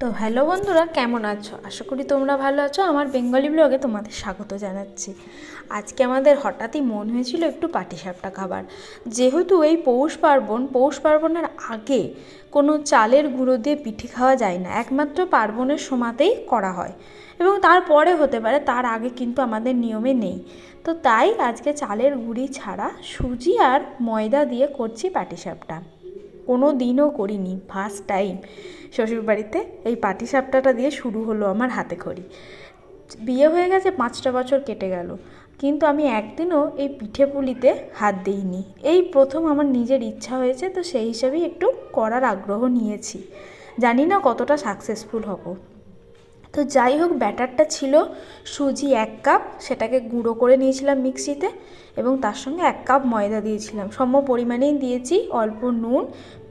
তো হ্যালো বন্ধুরা, কেমন আছো? আশা করি তোমরা ভালো আছো। আমার বেঙ্গলি ব্লগে তোমাদের স্বাগত জানাচ্ছি। আজকে আমাদের হঠাৎই মন হয়েছিল একটু পাটিসাপটা খাবার। যেহেতু এই পৌষ পার্বণ, পৌষ পার্বণের আগে কোনো চালের গুঁড়ো দিয়ে পিঠে খাওয়া যায় না। একমাত্র পার্বণের সময়তেই করা হয়। এবং তারপরে হতে পারে, তার আগে কিন্তু আমাদের নিয়মে নেই। তো তাই আজকে চালের গুঁড়ি ছাড়া সুজি আর ময়দা দিয়ে করছি পাটিসাপটা। কোনো দিনও করিনি ফার্স্ট টাইম শ্বশুরবাড়িতে এই পাটিসাপটাটা দিয়ে শুরু হলো আমার হাতে খড়ি। বিয়ে হয়ে গেছে, পাঁচটা বছর কেটে গেল। কিন্তু আমি একদিনও এই পিঠে পুলিতে হাত দিইনি। এই প্রথম আমার নিজের ইচ্ছা হয়েছে, তো সেই হিসাবেই একটু করার আগ্রহ নিয়েছি। জানি না কতটা সাকসেসফুল হব। তো যাই হোক, ব্যাটারটা ছিল সুজি এক কাপ, সেটাকে গুঁড়ো করে নিয়েছিলাম মিক্সিতে। এবং তার সঙ্গে এক কাপ ময়দা দিয়েছিলাম। সম পরিমাণেই দিয়েছি অল্প নুন,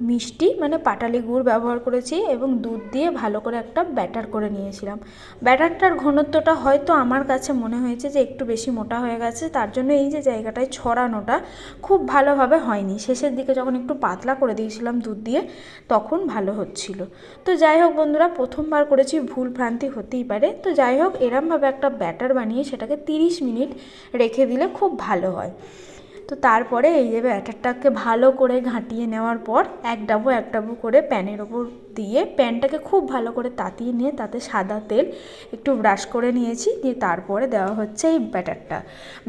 মিষ্টি মানে পাটালি গুড় ব্যবহার করেছি এবং দুধ দিয়ে ভালো করে একটা ব্যাটার করে নিয়েছিলাম। ব্যাটারটার ঘনত্বটা হয়তো আমার কাছে মনে হয়েছে যে একটু বেশি মোটা হয়ে গেছে, তার জন্য এই যে জায়গাটায় ছড়ানোটা খুব ভালোভাবে হয়নি। শেষের দিকে যখন একটু পাতলা করে দিয়েছিলাম দুধ দিয়ে, তখন ভালো হচ্ছিল। তো যাই হোক বন্ধুরা, প্রথমবার করেছি, ভুল ভ্রান্তি হতেই পারে। তো যাই হোক, এরমভাবে একটা ব্যাটার বানিয়ে সেটাকে তিরিশ মিনিট রেখে দিলে খুব ভালো হয়। তো তারপরে এই যে ব্যাটারটাকে ভালো করে ঘাঁটিয়ে নেওয়ার পর এক ডাবু এক ডাবু করে প্যানের ওপর দিয়ে প্যানটাকে খুব ভালো করে তাতিয়ে নিয়ে তাতে সাদা তেল একটু ব্রাশ করে নিয়েছি। দিয়ে তারপরে দেওয়া হচ্ছে এই ব্যাটারটা।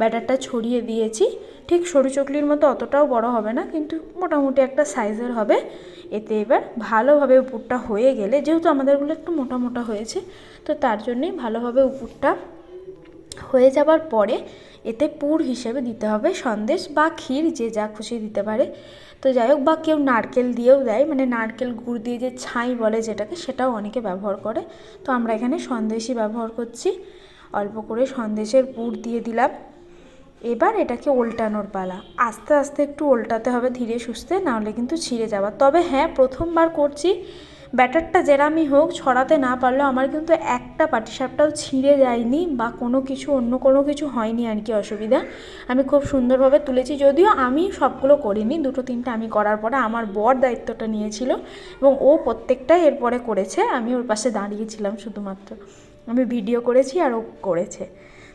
ব্যাটারটা ছড়িয়ে দিয়েছি। ঠিক সরু চকলির মতো অতটাও বড় হবে না, কিন্তু মোটামুটি একটা সাইজের হবে। এতে এবার ভালোভাবে উপরটা হয়ে গেলে, যেহেতু আমাদেরগুলো একটু মোটা মোটা হয়েছে, তো তার জন্যেই ভালোভাবে উপরটা হয়ে যাবার পরে এতে পুর হিসেবে দিতে হবে সন্দেশ বা ক্ষীর যে যা খুশি দিতে পারে। তো যাই হোক, বা কেউ নারকেল দিয়েও দেয় মানে নারকেল গুড় দিয়ে যে ছাই বলে যেটাকে, সেটাও অনেকে ব্যবহার করে। তো আমরা এখানে সন্দেশই ব্যবহার করছি। অল্প করে সন্দেশের পুর দিয়ে দিলাম। এবার এটাকে উল্টানোর পালা। আস্তে আস্তে একটু উল্টাতে হবে ধীরে সুস্থে, নাহলে কিন্তু ছিঁড়ে যাওয়া তবে হ্যাঁ প্রথমবার করছি। ব্যাটারটা যেরামই হোক ছড়াতে না পারলেও আমার কিন্তু একটা পাটিসাপটাও ছিঁড়ে যায়নি বা কোনো কিছু, অন্য কোনো কিছু হয়নি আর কি অসুবিধা। আমি খুব সুন্দরভাবে তুলেছি যদিও আমি সবগুলো করিনি, দুটো তিনটে আমি করার পরে আমার বর দায়িত্বটা নিয়েছিল এবং ও প্রত্যেকটাই এরপরে করেছে, আমি ওর পাশে দাঁড়িয়েছিলাম শুধুমাত্র। আমি ভিডিও করেছি আর ও করেছে।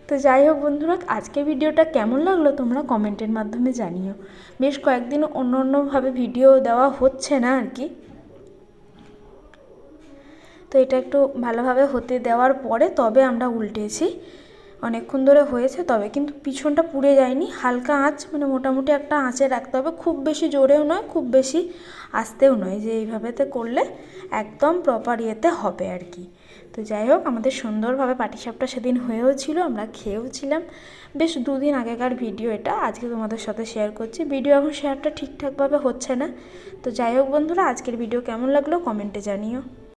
তো যাই হোক বন্ধুরা, আজকে ভিডিওটা কেমন লাগল তোমরা কমেন্টের মাধ্যমে জানিও। বেশ কয়েকদিন অন্য অন্যভাবে ভিডিও দেওয়া হচ্ছে না আর কি। তো এটা একটু ভালোভাবে হতে দেওয়ার পরে তবে আমরা উল্টেছি। অনেকক্ষণ ধরে হয়েছে তবে, কিন্তু পিছনটা পুড়ে যায়নি। হালকা আঁচ মানে মোটামুটি একটা আঁচে রাখতে হবে। খুব বেশি জোরেও নয়, খুব বেশি আস্তেও নয় যে এইভাবেতে করলে একদম প্রপার ইয়েতে হবে আর কি। তো যাই হোক, আমাদের সুন্দরভাবে পাটিসাপটা সেদিন হয়েও ছিল, আমরা খেয়েও ছিলাম। বেশ দুদিন আগেকার ভিডিও এটা, আজকে তোমাদের সাথে শেয়ার করছি। ভিডিও এখন শেয়ারটা ঠিকঠাকভাবে হচ্ছে না। তো যাই হোক বন্ধুরা, আজকের ভিডিও কেমন লাগল কমেন্টে জানিও।